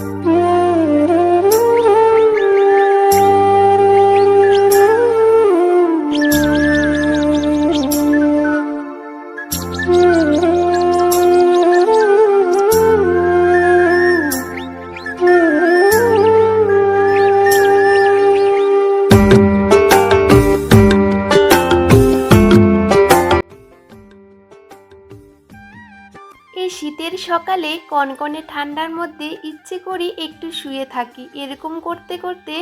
Hmm. সকালে কনকনে ঠান্ডার মধ্যে ইচ্ছে করি একটু শুয়ে থাকি। এরকম করতে করতে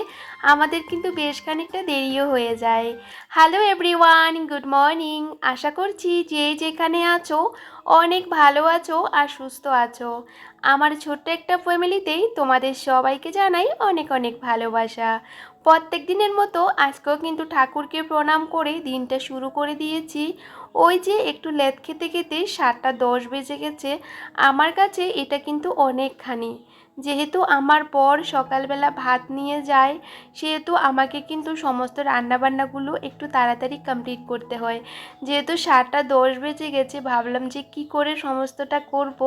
আমাদের কিন্তু বেশ খানিকটা দেরিও হয়ে যায়। হ্যালো এভরিওয়ান গুড মর্নিং আশা করছি যে যেখানে আছো অনেক ভালো আছো আর সুস্থ আছো। আমার ছোট্ট একটা ফ্যামিলিতেই তোমাদের সবাইকে জানাই অনেক অনেক ভালোবাসা। প্রত্যেক দিনের মতো আজকেও কিন্তু ঠাকুরকে প্রণাম করে দিনটা শুরু করে দিয়েছি। ওই যে একটু লেদ খেতে খেতে সাতটা দশ বেজে গেছে, আমার কাছে এটা কিন্তু অনেকখানি। যেহেতু আমার বর সকালবেলা ভাত নিয়ে যায়, সেহেতু আমাকে কিন্তু সমস্ত রান্নাবান্নাগুলো একটু তাড়াতাড়ি কমপ্লিট করতে হয়। যেহেতু সাতটা দশ বেজে গেছে, ভাবলাম যে কি করে সমস্তটা করব,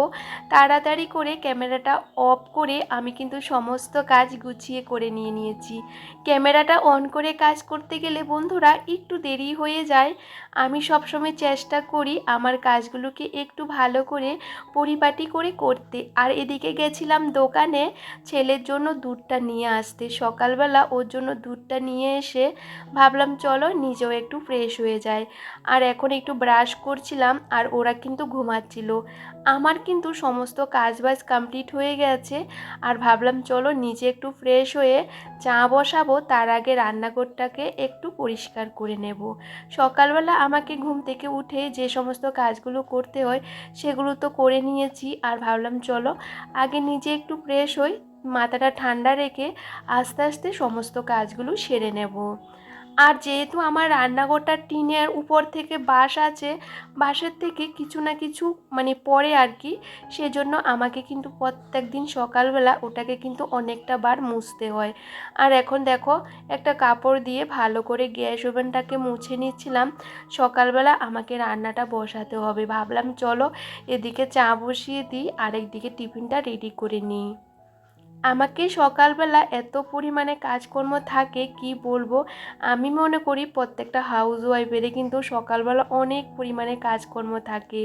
তাড়াতাড়ি করে ক্যামেরাটা অফ করে আমি কিন্তু সমস্ত কাজ গুছিয়ে করে নিয়ে নিয়েছি। ক্যামেরাটা অন করে কাজ করতে গেলে বন্ধুরা একটু দেরি হয়ে যায়। আমি সবসময় চেষ্টা করি আমার কাজগুলোকে একটু ভালো করে পরিপাটি করে করতে। আর এদিকে গেছিলাম দোকানে ছেলের জন্য দুধটা নিয়ে আসতে। সকালবেলা ওর জন্য দুধটা নিয়ে এসে ভাবলাম, চলো নিজেও একটু ফ্রেশ হয়ে যায় আর এখন একটু ব্রাশ করছিলাম আর ওরা কিন্তু ঘুমাচ্ছিল। আমার কিন্তু সমস্ত কাজবাজ কমপ্লিট হয়ে গেছে আর ভাবলাম, চলো নিজে একটু ফ্রেশ হয়ে চা বসাবো, তার আগে রান্নাঘরটাকে একটু পরিষ্কার করে নেব। সকালবেলা আমাকে ঘুম থেকে উঠে যে সমস্ত কাজগুলো করতে হয়, সেগুলো তো করে নিয়েছি আর ভাবলাম, চলো আগে নিজে একটু ফ্রেশ হই, মাথাটা ঠান্ডা রেখে আস্তে আস্তে সমস্ত কাজগুলো সেরে নেব। আর যেহেতু আমার রান্নাঘরটা টিনের উপর থেকে বাঁশ আছে, বাঁশের থেকে কিছু না কিছু মানে পড়ে আর কি, সেজন্য আমাকে কিন্তু প্রত্যেক দিন সকালবেলা ওটাকে কিন্তু অনেকটা বার মুছতে হয়। আর এখন দেখো, একটা কাপড় দিয়ে ভালো করে গ্যাস ওভেনটাকে মুছে নিচ্ছিলাম, সকালবেলা আমাকে রান্নাটা বসাতে হবে। ভাবলাম চলো এদিকে চা বসিয়ে দিই, আরেকদিকে টিফিনটা রেডি করে নিই। আমাকে সকালবেলা এত পরিমাণে কাজকর্ম থাকে, কি বলব? আমি মনে করি প্রত্যেকটা হাউস ওয়াইফেরই কিন্তু সকালবেলা অনেক পরিমাণে কাজকর্ম থাকে।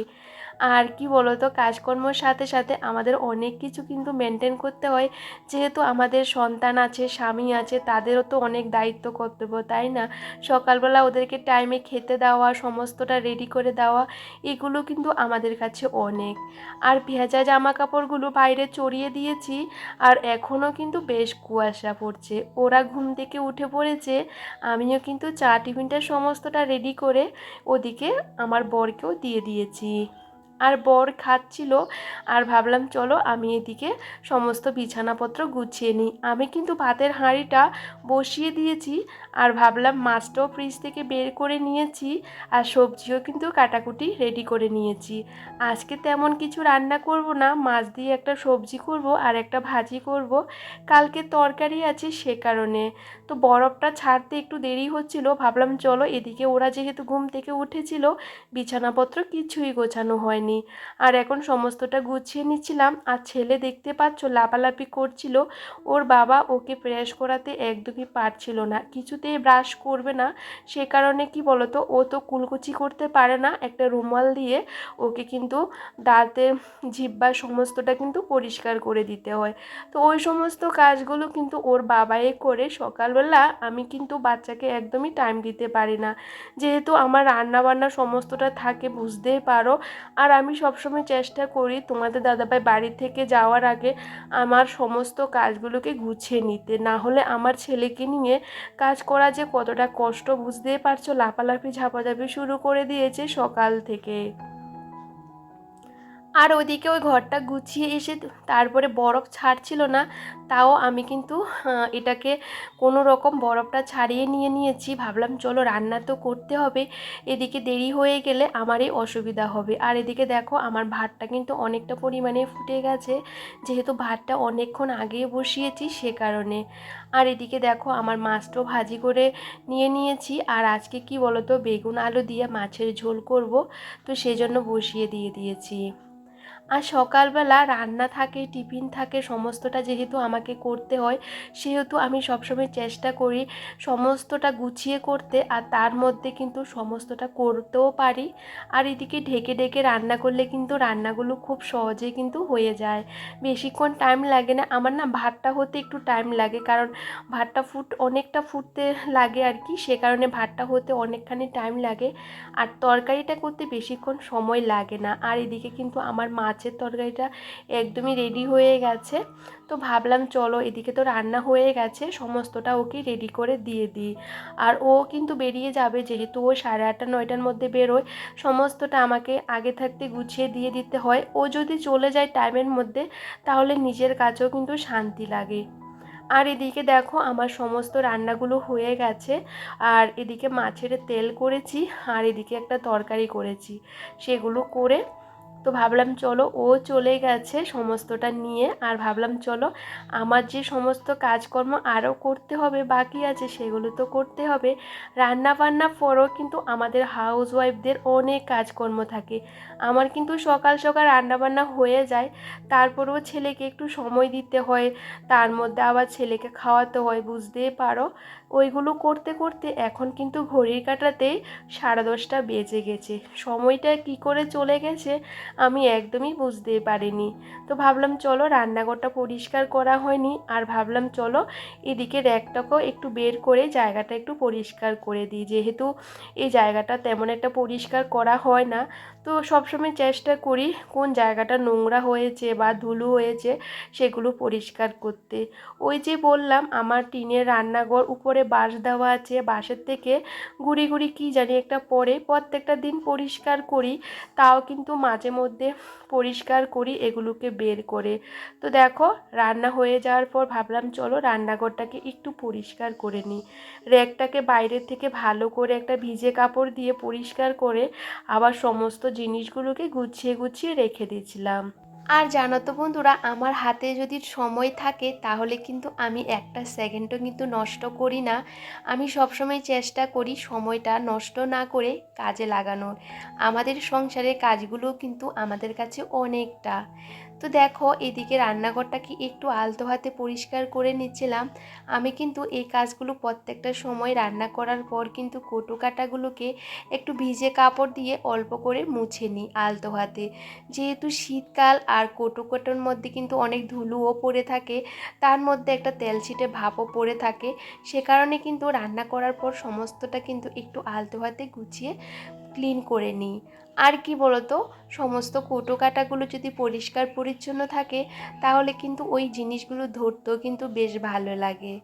আর কি বলতো, কাজকর্মর সাথে সাথে আমাদের অনেক কিছু কিন্তু মেনটেন করতে হয়। যেহেতু আমাদের সন্তান আছে, স্বামী আছে, তাদেরও তো অনেক দায়িত্ব কর্তব্য, তাই না? সকালবেলা ওদেরকে টাইমে খেতে দেওয়া, সমস্তটা রেডি করে দেওয়া, এগুলো কিন্তু আমাদের কাছে অনেক। আর ভেজা জামা কাপড়গুলো বাইরে চড়িয়ে দিয়েছি, আর এখনও কিন্তু বেশ কুয়াশা পড়ছে। ওরা ঘুম থেকে উঠে পড়েছে, আমিও কিন্তু চা টিফিনটা সমস্তটা রেডি করে ওদিকে আমার বরকেও দিয়ে দিয়েছি। আর বর খাচ্ছিল। আর ভাবলাম, চলো আমি এদিকে সমস্ত বিছানাপত্র গুছিয়ে নিই। আমি কিন্তু ভাতের হাঁড়িটা বসিয়ে দিয়েছি আর ভাবলাম, মাছটাও ফ্রিজ থেকে বের করে নিয়েছি আর সবজিও কিন্তু কাটাকুটি রেডি করে নিয়েছি। আজকে তেমন কিছু রান্না করব না। মাছ দিয়ে একটা সবজি করব আর একটা ভাজি করব। কালকে তরকারি আছে সে কারণে। তো বরফটা ছাড়তে একটু দেরি হচ্ছিল। ভাবলাম, চলো এদিকে ওরা যেহেতু ঘুম থেকে উঠেছিল, বিছানাপত্র কিছুই গোছানো হয়নি। আর এখন সমস্তটা গুছিয়ে নিচ্ছিলাম। আর ছেলে দেখতে পাচ্ছ লাপালাপি করছিল। ওর বাবা ওকে প্রেস করাতে একদমই পারছিল না। কিছুতেই ব্রাশ করবে না। সে কারণে কি বলতো? ও তো কুলকুচি করতে পারে না। একটা রুমাল দিয়ে ওকে কিন্তু দাঁতে জিব্বা সমস্তটা কিন্তু পরিষ্কার করে দিতে হয়। তো ওই সমস্ত কাজগুলো কিন্তু ওর বাবাই করে। সকালবেলা আমি কিন্তু বাচ্চাকে একদমই টাইম দিতে পারি না। যেহেতু আমার রান্না বান্না সমস্তটা থাকে, বুঝতেই পারো। আর আমি সবসময় চেষ্টা করি তোমাদের দাদাভাই বাড়ি থেকে যাওয়ার আগে আমার সমস্ত কাজগুলোকে গুছিয়ে নিতে। না হলে আমার ছেলেকে নিয়ে কাজ করা যে কতটা কষ্ট বুঝতেই পারছ, লাফালাফি, ঝাপাঝাপি শুরু করে দিয়েছে সকাল থেকে। আর ওদিকে ওই ঘরটা গুছিয়ে এসে তারপরে বরফ ছাড়ছিল না, তাও আমি কিন্তু এটাকে কোনো রকম বরফটা ছাড়িয়ে নিয়ে নিয়েছি। ভাবলাম চলো রান্না তো করতে হবে, এদিকে দেরি হয়ে গেলে আমারই অসুবিধা হবে। আর এদিকে দেখো আমার ভাতটা কিন্তু অনেকটা পরিমাণে ফুটে গেছে, যেহেতু ভাতটা অনেকক্ষণ আগে বসিয়েছি সে কারণে। আর এদিকে দেখো আমার মাছটাও ভাজি করে নিয়ে নিয়েছি, আর আজকে কি বলতো, বেগুন আলু দিয়ে মাছের ঝোল করব, তো সেজন্য বসিয়ে দিয়ে দিয়েছি। আর সকালবেলা রান্না থাকে, টিফিন থাকে, সমস্তটা যেহেতু আমাকে করতে হয়, সেহেতু আমি সবসময় চেষ্টা করি সমস্তটা গুছিয়ে করতে আর তার মধ্যে কিন্তু সমস্তটা করতেও পারি। আর এদিকে ঢেকে ঢেকে রান্না করলে কিন্তু রান্নাগুলো খুব সহজে কিন্তু হয়ে যায়। বেশিক্ষণ টাইম লাগে না। আমার না ভাতটা হতে একটু টাইম লাগে কারণ ভাতটা ফুট, অনেকটা ফুটতে লাগে আর কি, সে কারণে ভাতটা হতে অনেকখানি টাইম লাগে। আর তরকারিটা করতে বেশিক্ষণ সময় লাগে না। আর এদিকে কিন্তু আমার মাছের তরকারিটা একদমই রেডি হয়ে গেছে। তো ভাবলাম চলো এদিকে তো রান্না হয়ে গেছে, সমস্তটা ওকে রেডি করে দিয়ে দিই। আর ও কিন্তু বেরিয়ে যাবে যেহেতু ও সাড়ে আটটা, নয়টার মধ্যে বেরোয়। সমস্তটা আমাকে আগে থাকতে গুছিয়ে দিয়ে দিতে হয়। ও যদি চলে যায় টাইমের মধ্যে, তাহলে নিজের কাছেও কিন্তু শান্তি লাগে। আর এদিকে দেখো আমার সমস্ত রান্নাগুলো হয়ে গেছে। আর এদিকে মাছের তেল করেছি, আর এদিকে একটা তরকারি করেছি। সেগুলো করে তো ভাবলাম চলো, ও চলে গেছে সমস্তটা নিয়ে আর ভাবলাম চলো আমার যে সমস্ত কাজকর্ম আরও করতে হবে, বাকি আছে সেগুলো তো করতে হবে। রান্না বান্না পরও কিন্তু আমাদের হাউস ওয়াইফদের অনেক কাজকর্ম থাকে। আমার কিন্তু সকাল সকাল রান্নাবান্না হয়ে যায়, তারপরেও ছেলেকে একটু সময় দিতে হয়, তার মধ্যে আবার ছেলেকে খাওয়াতে হয়, বুঝতেই পারো। ওইগুলো করতে করতে এখন কিন্তু ঘড়ির কাটাতেই সাড়ে দশটা বেজে গেছে। সময়টা কি করে চলে গেছে আমি একদমই বুঝতে পারিনি। তো ভাবলাম চলো রান্নাঘরটা পরিষ্কার করা হয়নি আর ভাবলাম চলো এদিকে র্যাকটাকেও একটু বের করে জায়গাটা একটু পরিষ্কার করে দিই। যেহেতু এই জায়গাটা তেমন একটা পরিষ্কার করা হয় না। তো সবসময় চেষ্টা করি কোন জায়গাটা নোংরা হয়েছে বা ধুলো হয়েছে সেগুলো পরিষ্কার করতে। ওই যে বললাম, আমার টিনের রান্নাঘর উপরে বাঁশ দেওয়া আছে। বাঁশের থেকে গুড়ি গুড়ি কী জানি একটা পরে প্রত্যেকটা দিন পরিষ্কার করি, তাও কিন্তু মাঝে মধ্যে পরিষ্কার করি, এগুলোকে বের করে। তো দেখো, রান্না হয়ে যাওয়ার পর ভাবলাম, চলো রান্নাঘরটাকে একটু পরিষ্কার করে নিই। র্যাকটাকে বাইরের থেকে ভালো করে একটা ভিজে কাপড় দিয়ে পরিষ্কার করে আবার সমস্ত জিনিসগুলোকে গুছিয়ে গুছিয়ে রেখে দিয়েছিলাম। আর জানো তো বন্ধুরা, আমার হাতে যদি সময় থাকে, তাহলে কিন্তু আমি একটা সেকেন্ডও কিন্তু নষ্ট করি না। আমি সবসময় চেষ্টা করি সময়টা নষ্ট না করে কাজে লাগানোর। আমাদের সংসারের কাজগুলো কিন্তু আমাদের কাছে অনেকটা। তো দেখো, এদিকে রান্নাঘরটাকে একটু আলতো হাতে পরিষ্কার করে নিচ্ছিলাম। আমি কিন্তু এই কাজগুলো প্রত্যেকটা সময় রান্না করার পর কিন্তু কটু কাটাগুলোকে একটু ভিজে কাপড় দিয়ে অল্প করে মুছে নিই আলতো হাতে। যেহেতু শীতকাল আর কটু কাটার মধ্যে কিন্তু অনেক ধুলোও পড়ে থাকে, তার মধ্যে একটা তেল ছিটে ভাপও পড়ে থাকে। সে কারণে কিন্তু রান্না করার পর সমস্তটা কিন্তু একটু আলতো হাতে গুছিয়ে ক্লিন করে নিই। আর কি বলতো? সমস্ত কোটো কাটাগুলো যদি পরিষ্কার পরিচ্ছন্ন থাকে, তাহলে কিন্তু ওই জিনিসগুলো ধরতেও কিন্তু বেশ ভালো লাগে।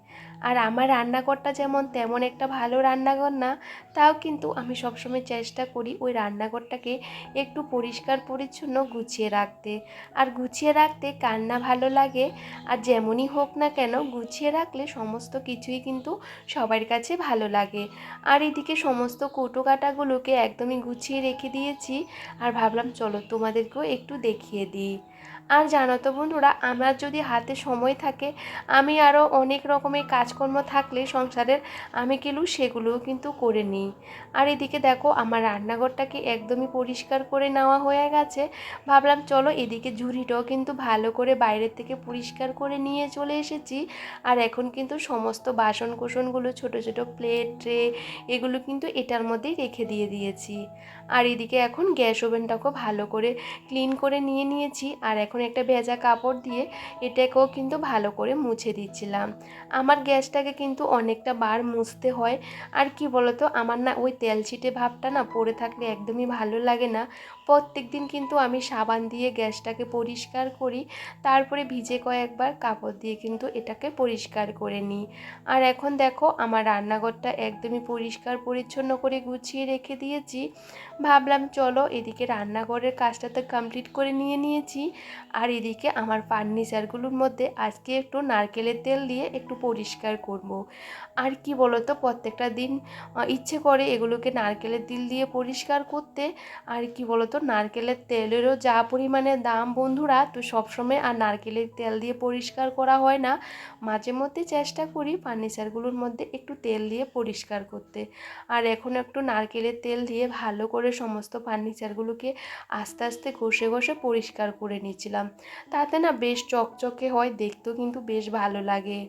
আর আমার রান্নাঘরটা যেমন তেমন একটা ভালো রান্নাঘর না, তাও কিন্তু আমি সবসময় চেষ্টা করি ওই রান্নাঘরটাকে একটু পরিষ্কার পরিচ্ছন্ন গুছিয়ে রাখতে। আর গুছিয়ে রাখতে কান্না ভালো লাগে? আর যেমনই হোক না কেন, গুছিয়ে রাখলে সমস্ত কিছুই কিন্তু সবার কাছে ভালো লাগে। আর এদিকে সমস্ত কোটো কাটাগুলোকে একদমই গুছিয়ে রেখে দিয়েছি। আর ভাবলাম চলো তোমাদেরকেও একটু দেখিয়ে দিই। আর জানো তো বন্ধুরা, আমার যদি হাতে সময় থাকে, আমি আরও অনেক রকমের কাজকর্ম থাকলে সংসারের আমি কিন্তু সেগুলোও কিন্তু করে নিই। আর এদিকে দেখো, আমার রান্নাঘরটাকে একদমই পরিষ্কার করে নেওয়া হয়ে গেছে। ভাবলাম চলো এদিকে ঝুড়িটাও কিন্তু ভালো করে বাইরের থেকে পরিষ্কার করে নিয়ে চলে এসেছি। আর এখন কিন্তু সমস্ত বাসন কোসনগুলো ছোটো ছোটো প্লেট, ট্রে, এগুলো কিন্তু এটার মধ্যেই রেখে দিয়ে দিয়েছি। আর এদিকে এখন গ্যাস ওভেনটাকেও ভালো করে ক্লিন করে নিয়ে নিয়েছি। আর এখন একটা ভেজা কাপড় দিয়ে এটাকেও কিন্তু ভালো করে মুছে দিচ্ছিলাম। আমার গ্যাসটাকে কিন্তু অনেকটা বার মুছতে হয়। আর কি বলতো, আমার না ওই তেল ছিটে ভাবটা না পড়ে থাকলে একদমই ভালো লাগে না। প্রত্যেক দিন কিন্তু আমি সাবান দিয়ে গ্যাসটাকে পরিষ্কার করি, তারপরে ভিজে কয়েকবার কাপড় দিয়ে কিন্তু এটাকে পরিষ্কার করে নিই। আর এখন দেখো, আমার রান্নাঘরটা একদমই পরিষ্কার পরিচ্ছন্ন করে গুছিয়ে রেখে দিয়েছি। ভাবলাম চলো এদিকে রান্নাঘরের কাজটা তো কমপ্লিট করে নিয়ে নিয়েছি। আর এদিকে আমার ফার্নিচারগুলোর মধ্যে আজকে একটু নারকেলের তেল দিয়ে একটু পরিষ্কার করব। আর কি বলতো, প্রত্যেকটা দিন ইচ্ছে করে এগুলোকে নারকেলের তেল দিয়ে পরিষ্কার করতে। আর কি বলতো, নারকেলের তেলেরও যা পরিমাণে দাম বন্ধুরা, তো সবসময় আর নারকেলের তেল দিয়ে পরিষ্কার করা হয় না। মাঝে মধ্যে চেষ্টা করি ফার্নিচারগুলোর মধ্যে একটু তেল দিয়ে পরিষ্কার করতে। আর এখন একটু নারকেলের তেল দিয়ে ভালো করে সমস্ত ফার্নিচারগুলোকে আস্তে আস্তে ঘষে ঘষে পরিষ্কার করে নিচ্ছিলাম তাতে না বেশ চকচকে হয় দেখতেও কিন্তু বেশ ভালো লাগে।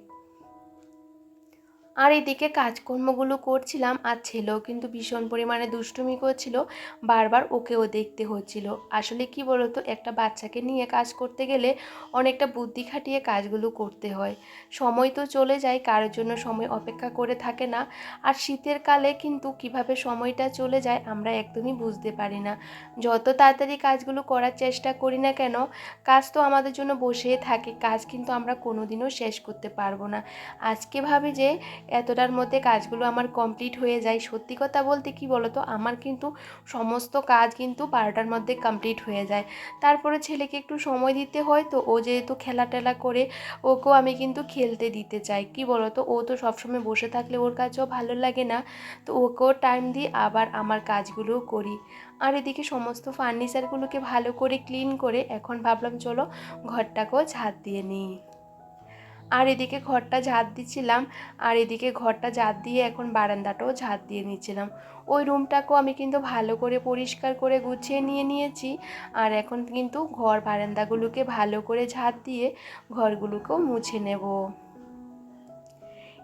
আর এদিকে কাজকর্মগুলো করছিলাম আর ছেলেও কিন্তু ভীষণ পরিমাণে দুষ্টুমি করছিল, বারবার ওকেও দেখতে হচ্ছিল। আসলে কি বলতো, একটা বাচ্চাকে নিয়ে কাজ করতে গেলে অনেকটা বুদ্ধি খাটিয়ে কাজগুলো করতে হয়। সময় তো চলে যায়, কারোর জন্য সময় অপেক্ষা করে থাকে না। আর শীতের কালে কিন্তু কীভাবে সময়টা চলে যায় আমরা একদমই বুঝতে পারি না। যত তাড়াতাড়ি কাজগুলো করার চেষ্টা করি না কেন, কাজ তো আমাদের জন্য বসেই থাকে, কাজ কিন্তু আমরা কোনোদিনও শেষ করতে পারব না। আজকে ভাবি যে এতটার মধ্যে কাজগুলো আমার কমপ্লিট হয়ে যায়। সত্যি কথা বলতে কি বলতো? আমার কিন্তু সমস্ত কাজ কিন্তু বারোটার মধ্যে কমপ্লিট হয়ে যায়। তারপরে ছেলেকে একটু সময় দিতে হয় তো ও যেহেতু খেলা টেলা করে ওকেও আমি কিন্তু খেলতে দিতে চাই। কি বলতো? ও তো সবসময় বসে থাকলে ওর কাছেও ভালো লাগে না। তো ওকেও টাইম দিই আবার আমার কাজগুলোও করি। আর এদিকে সমস্ত ফার্নিচারগুলোকে ভালো করে ক্লিন করে এখন ভাবলাম চলো ঘরটাকেও ঝাঁট দিয়ে নিই। আর এদিকে ঘরটা ঝাঁট দিচ্ছিলাম আর এদিকে ঘরটা ঝাঁট দিয়ে এখন বারান্দাটাও ঝাঁট দিয়ে নিয়েছিলাম ওই রুমটাকেও আমি কিন্তু ভালো করে পরিষ্কার করে গুছিয়ে নিয়ে নিয়েছি, আর এখন কিন্তু ঘর বারান্দাগুলোকে ভালো করে ঝাঁট দিয়ে ঘরগুলোকেও মুছে নেব।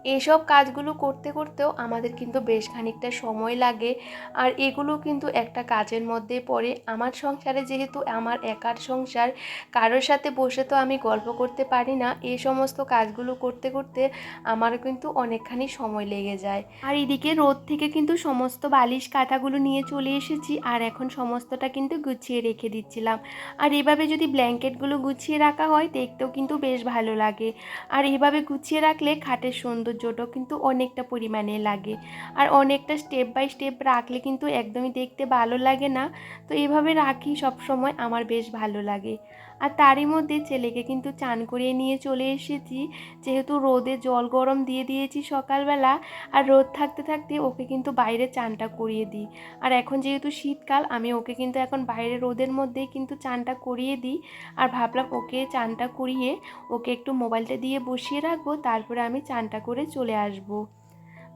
এইসব কাজগুলো করতে করতেও আমাদের কিন্তু বেশ খানিকটা সময় লাগে। আর এগুলো কিন্তু একটা কাজের মধ্যে পড়ে। আমার সংসারে যেহেতু আমার একার সংসার, কারোর সাথে বসে তো আমি গল্প করতে পারি না। এই সমস্ত কাজগুলো করতে করতে আমার কিন্তু অনেকখানি সময় লেগে যায়। আর এদিকে রোদ থেকে কিন্তু সমস্ত বালিশ কাঁথাগুলো নিয়ে চলে এসেছি। আর এখন সমস্তটা কিন্তু গুছিয়ে রেখে দিচ্ছিলাম। আর এভাবে যদি ব্ল্যাঙ্কেটগুলো গুছিয়ে রাখা হয়, দেখতেও কিন্তু বেশ ভালো লাগে। আর এভাবে গুছিয়ে রাখলে খাটের সৌন্দর্যটাও কিন্তু অনেকটা পরিমাণে লাগে। আর অনেকটা স্টেপ বাই স্টেপ রাখলে কিন্তু একদমই দেখতে ভালো লাগে না। তো এইভাবে রাখি সব সময় আমার বেশ ভালো লাগে। আর তারই মধ্যে ছেলেকে কিন্তু চান করিয়ে নিয়ে চলে এসেছি। যেহেতু রোদে জল গরম দিয়ে দিয়েছি সকালবেলা, আর রোদ থাকতে থাকতে ওকে কিন্তু বাইরে চানটা করিয়ে দিই। আর এখন যেহেতু শীতকাল, আমি ওকে কিন্তু এখন বাইরে রোদের মধ্যেই কিন্তু চানটা করিয়ে দিই। আর ভাবলাম ওকে চানটা করিয়ে, ওকে একটু মোবাইলটা দিয়ে বসিয়ে রাখব, তারপরে আমি চানটা করে চলে আসব।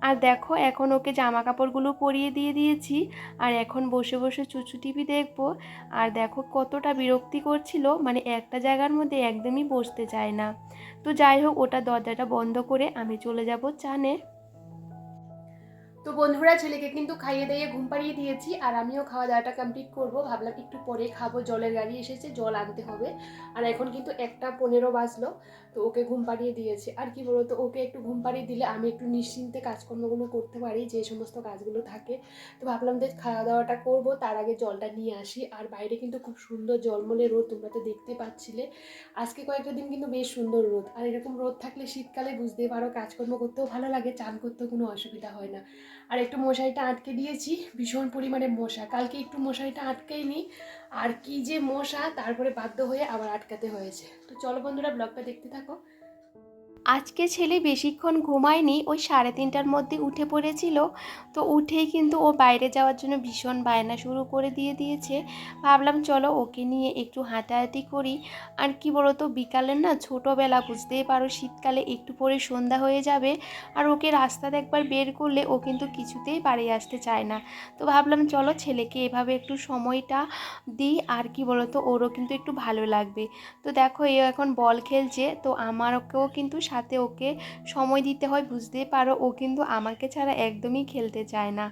আর দেখো, এখন ওকে জামা কাপড়গুলো পরিয়ে দিয়ে দিয়েছি। আর এখন বসে বসে চুচু টিভি দেখব। আর দেখো কতটা বিরক্তি করছিল মানে একটা জায়গার মধ্যে একদমই বসতে চায় না। তো যাই হোক, ওটা দরজাটা বন্ধ করে আমি চলে যাব চানে। তো বন্ধুরা, ছেলেকে কিন্তু খাইয়ে দিয়ে ঘুম পাড়িয়ে দিয়েছি আর আমিও খাওয়া দাওয়াটা কমপ্লিট করব। ভাবলাম একটু পরে খাব, জলের গাড়ি এসেছে, জল আনতে হবে। আর এখন কিন্তু একটা পনেরো বাজলো, তো ওকে ঘুম পাড়িয়ে দিয়েছে। আর কি বলতো, ওকে একটু ঘুম পাড়িয়ে দিলে আমি একটু নিশ্চিন্তে কাজকর্মগুলো করতে পারি, যে সমস্ত কাজগুলো থাকে। তো ভাবলাম যে খাওয়া দাওয়াটা করব, তার আগে জলটা নিয়ে আসি। আর বাইরে কিন্তু খুব সুন্দর জলমলে রোদ, তোমরা তো দেখতে পাচ্ছিলে। আজকে কয়েকটা দিন কিন্তু বেশ সুন্দর রোদ। আর এরকম রোদ থাকলে শীতকালে বুঝতেই পারো, কাজকর্ম করতেও ভালো লাগে, চান করতেও কোনো অসুবিধা হয় না। আর একটু মশারিটা আটকে দিয়েছি, ভীষণ পরিমাণে মশা। কালকে একটু মশারিটা আটকেই নিই আর কি যে মশা, তারপরে বাধ্য হয়ে আবার আটকাতে হয়েছে। তো চলো বন্ধুরা, ব্লগটা দেখতে থাকো। আজকে ছেলে বেশিক্ষণ ঘুমায়নি, ওই সাড়ে তিনটার মধ্যে উঠে পড়েছিল। তো উঠেই কিন্তু ও বাইরে যাওয়ার জন্য ভীষণ বায়না শুরু করে দিয়ে দিয়েছে। ভাবলাম, চলো ওকে নিয়ে একটু হাঁটাহাঁটি করি। আর কি বলতো বিকালের না ছোটোবেলা, বুঝতেই পারো, শীতকালে একটু পরে সন্ধ্যা হয়ে যাবে। আর ওকে রাস্তাতে একবার বের করলে ও কিন্তু কিছুতেই বাড়ি আসতে চায় না। তো ভাবলাম, চলো ছেলেকে এভাবে একটু সময়টা দিই, আর কি বলতো, ওরও কিন্তু একটু ভালো লাগবে। তো দেখো এ এখন বল খেলছে, তো আমারকেও কিন্তু সাথে ওকে সময় দিতে হয়, বুঝতেই পারো। ও কিন্তু আমাকে ছাড়া একদমই খেলতে চায় না।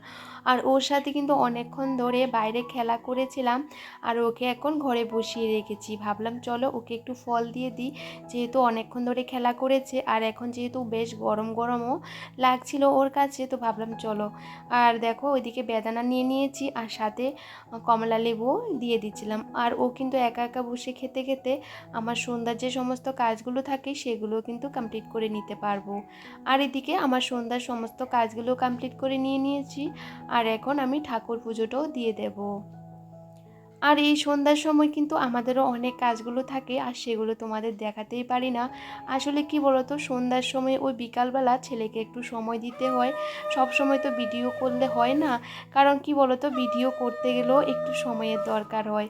আর ওর সাথে কিন্তু অনেকক্ষণ ধরে বাইরে খেলা করেছিলাম আর ওকে এখন ঘরে বসিয়ে রেখেছি। ভাবলাম চলো ওকে একটু ফল দিয়ে দিই। যেহেতু অনেকক্ষণ ধরে খেলা করেছে আর এখন যেহেতু বেশ গরম গরমও লাগছিল ওর কাছে, তো ভাবলাম চলো। আর দেখো ওইদিকে বেদানা নিয়ে নিয়েছি আর সাথে কমলা লেবু দিয়ে দিচ্ছিলাম। আর ও কিন্তু একা একা বসে খেতে খেতে আমার সন্ধ্যার যে সমস্ত কাজগুলো থাকে সেগুলো কিন্তু কমপ্লিট করে নিতে পারব। আর এদিকে আমার সন্ধ্যার সমস্ত কাজগুলো কমপ্লিট করে নিয়ে নিয়েছি। আর এখন আমি ঠাকুর পুজোটাও দিয়ে দেব। আর এই সন্ধ্যার সময় কিন্তু আমাদেরও অনেক কাজগুলো থাকে আর সেগুলো তোমাদের দেখাতেই পারি না। আসলে কি বলতো, সন্ধ্যার সময় ওই বিকালবেলা ছেলেকে একটু সময় দিতে হয়। সব সময় তো ভিডিও করলে হয় না। কারণ কি বলতো, ভিডিও করতে গেলেও একটু সময়ের দরকার হয়।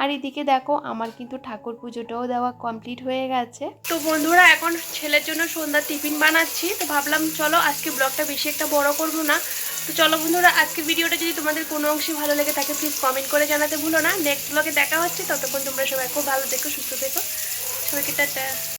আর এদিকে দেখো, আমার কিন্তু ঠাকুর পুজোটাও দেওয়া কমপ্লিট হয়ে গেছে। তো বন্ধুরা, এখন ছেলের জন্য সন্ধ্যার টিফিন বানাচ্ছি। তো ভাবলাম, চলো আজকে ব্লগটা বেশি একটা বড় করব না। তো চলো বন্ধুরা, আজকের ভিডিওটা যদি তোমাদের কোনো অংশে ভালো লেগে থাকে প্লিজ কমেন্ট করে জানাতে ভুলো না। নেক্সট ব্লগে দেখা হচ্ছে, ততক্ষণ তোমরা সবাই খুব ভালো দেখো সুস্থ থেকো। সবাইকে টাটা।